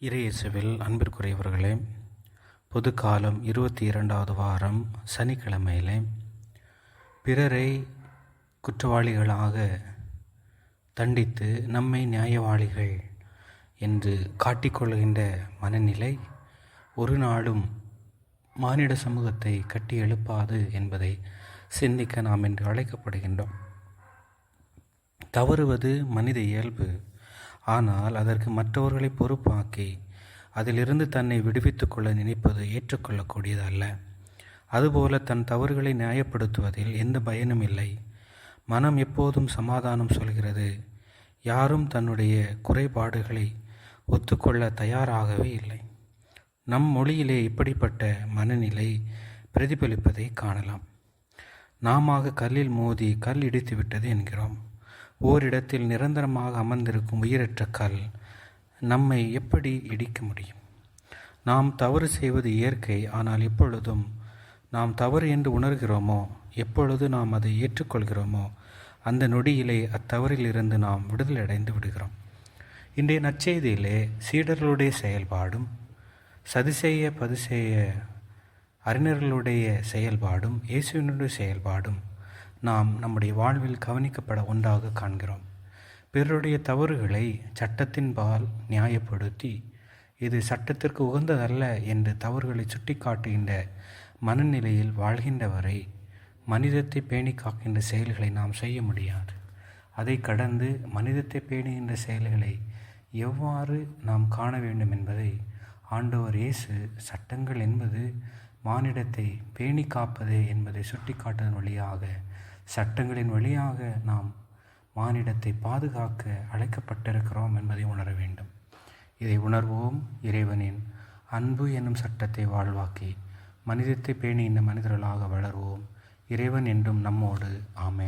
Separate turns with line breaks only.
இறையேசுவில் அன்பிற்குரியவர்களே பொது காலம் இருபத்தி இரண்டாவது வாரம் சனிக்கிழமையிலே பிறரை குற்றவாளிகளாக தண்டித்து நம்மை நியாயவாளிகள் என்று காட்டிக்கொள்கின்ற மனநிலை ஒரு நாளும் மானிட சமூகத்தை கட்டி எழுப்பாது என்பதை சிந்திக்க நாம் என்று அழைக்கப்படுகின்றோம். தவறுவது மனித இயல்பு. ஆனால் அதற்கு மற்றவர்களை பொறுப்பாக்கி அதிலிருந்து தன்னை விடுவித்துக் கொள்ள நினைப்பது ஏற்றுக்கொள்ளக்கூடியதல்ல. அதுபோல தன் தவறுகளை நியாயப்படுத்துவதில் எந்த பயனும் இல்லை. மனம் எப்போதும் சமாதானம் சொல்கிறது. யாரும் தன்னுடைய குறைபாடுகளை ஒத்துக்கொள்ள தயாராகவே இல்லை. நம் மொழியிலே இப்படிப்பட்ட மனநிலை பிரதிபலிப்பதை காணலாம். நாமாக கல்லில் மோதி கல் இடித்து விட்டது என்கிறோம். ஓரிடத்தில் நிரந்தரமாக அமர்ந்திருக்கும் உயிரற்ற கல் நம்மை எப்படி இடிக்க முடியும்? நாம் தவறு செய்வது இயற்கை ஆனால் எப்பொழுதும் நாம் தவறு என்று உணர்கிறோமோ எப்பொழுது நாம் அதை ஏற்றுக்கொள்கிறோமோ அந்த நொடியிலே அத்தவறிலிருந்து நாம் விடுதலை அடைந்து விடுகிறோம். இன்றைய நற்செய்தியிலே சீடர்களுடைய செயல்பாடும் சதிசெய்ய பதுசெய்ய அறிஞர்களுடைய செயல்பாடும் இயேசுவினுடைய செயல்பாடும் நாம் நம்முடைய வாழ்வில் கவனிக்கப்பட ஒன்றாக காண்கிறோம். பிறருடைய தவறுகளை சட்டத்தின்பால் நியாயப்படுத்தி இது சட்டத்திற்கு உகந்ததல்ல என்று தவறுகளை சுட்டிக்காட்டுகின்ற மனநிலையில் வாழ்கின்றவரை மனிதத்தை பேணி காக்கின்ற செயல்களை நாம் செய்ய முடியாது. அதை கடந்து மனிதத்தை பேணுகின்ற செயல்களை எவ்வாறு நாம் காண வேண்டும் என்பதை ஆண்டவர் இயேசு சட்டங்கள் என்பது மானிடத்தை பேணி காப்பதே என்பதை சுட்டிக்காட்டுவதன் வழியாக சட்டங்களின் வழியாக நாம் மானிடத்தை பாதுகாக்க அழைக்கப்பட்டிருக்கிறோம் என்பதை உணர வேண்டும். இதை உணர்வோம் இறைவனின் அன்பு என்னும் சட்டத்தை வாழ்வாக்கி மனிதத்தை பேணி இந்த மனிதர்களாக வளர்வோம். இறைவன் என்றும் நம்மோடு. ஆமே